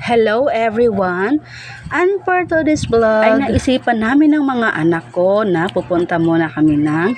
Hello everyone! And for today's vlog, ay naisipan namin ng mga anak ko na pupunta muna kami ng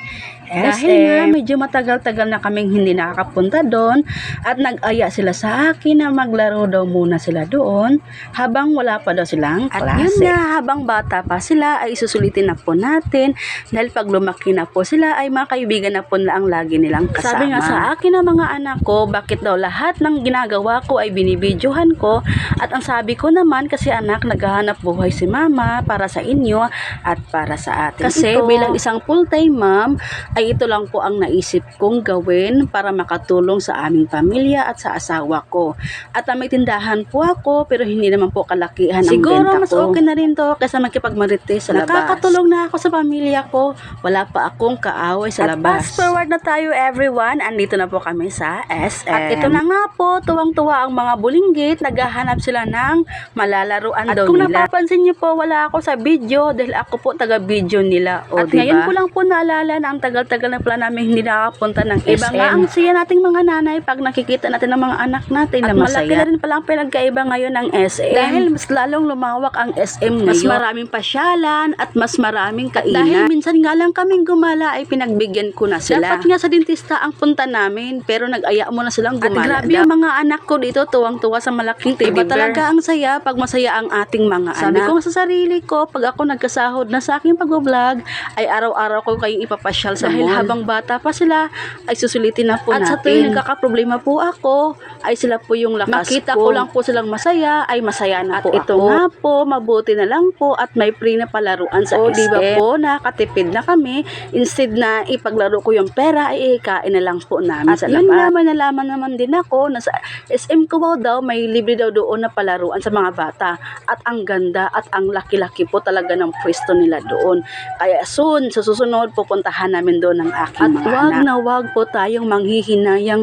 SM. Dahil nga medyo matagal-tagal na kaming hindi nakakapunta doon at nag-aya sila sa akin na maglaro daw muna sila doon habang wala pa daw silang klase. At yun nga, habang bata pa sila ay isusulitin na po natin dahil pag lumaki na po sila ay mga kaibigan na po na ang lagi nilang kasama. Sabi nga sa akin ng mga anak ko, bakit daw lahat ng ginagawa ko ay binibidyohan ko at ang sabi ko naman kasi anak naghahanap buhay si mama para sa inyo at para sa atin. Kasi Ito. bilang isang full-time mom ay ito lang po ang naisip kong gawin para makatulong sa aming pamilya at sa asawa ko. At may tindahan po ako pero hindi naman po kalakihan ang Siguro benta mas ko. okay na rin to kaysa makipagmarites sa labas. Nakakatulong na ako sa pamilya ko. Wala pa akong kaaway sa At labas. fast forward na tayo everyone. Andito na po kami sa SM. At ito na nga po, tuwang-tuwa ang mga bulinggit, naghahanap sila ng malalaruan At daw kung nila. napapansin niyo po, wala ako sa video dahil ako po taga-video nila. O, At diba? ngayon ko lang po naalala na ang tagal-tagal na pala namin hindi nakakapunta ng Iba SM. nga ang siya nating mga nanay pag nakikita natin ng mga anak natin At na masaya. malaki na rin pala ang pinagkaiba ngayon ng SM. Dahil mas lalong lumawak ang SM ngayon. Mas maraming pasyalan at mas maraming kainan. dahil minsan nga lang kaming gumala ay pinagbigyan ko na sila. Dapat nga sa dentista ang punta namin pero nag-aya mo na silang At gumala. grabe ang mga anak ko dito tuwang-tuwa sa malaking teddy Iba bear. talaga ang saya pag masaya ang ating mga Sabi anak. Sabi ko sa sarili ko, pag ako nagkasahod na sa aking pag-vlog, ay araw-araw ko kayong ipapasyal sa Dahil mall. habang bata pa sila, ay susulitin na po At natin. sa At sa tuwing nagkakaproblema po ako, ay sila po yung lakas Makita ko. ko lang po silang masaya, ay masaya na At po ito ako. nga po, mabuti na lang po at may free na palaruan sa O, SM. di ba po, nakatipid na kami. Instead na ipaglaro ko yung pera, ay ikain na lang po namin At sa yun labas. nga, may nalaman naman din ako na sa SM Cubao daw, may libre daw doon na palaruan sa mga bata. At ang ganda at ang laki-laki po talaga ng pwesto nila doon. Kaya soon, sa susunod, pupuntahan namin doon ng aking At mga wag anak. na wag po tayong manghihinayang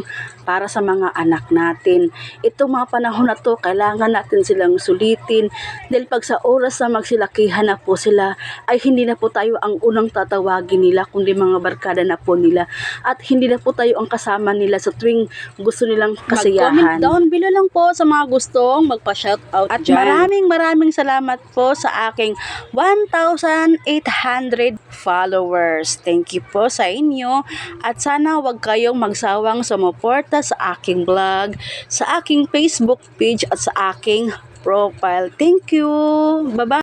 para sa mga anak natin. Ito mga panahon na to, kailangan natin silang sulitin. Dahil pag sa oras na magsilakihan na po sila, ay hindi na po tayo ang unang tatawagin nila, kundi mga barkada na po nila. At hindi na po tayo ang kasama nila sa tuwing gusto nilang kasiyahan. Mag-comment down below lang po sa mga gustong magpa-shoutout At dyan. maraming maraming salamat po sa aking 1,800 followers. Thank you po sa inyo. At sana wag kayong magsawang sumuporta sa aking vlog, sa aking Facebook page at sa aking profile. Thank you. Bye-bye.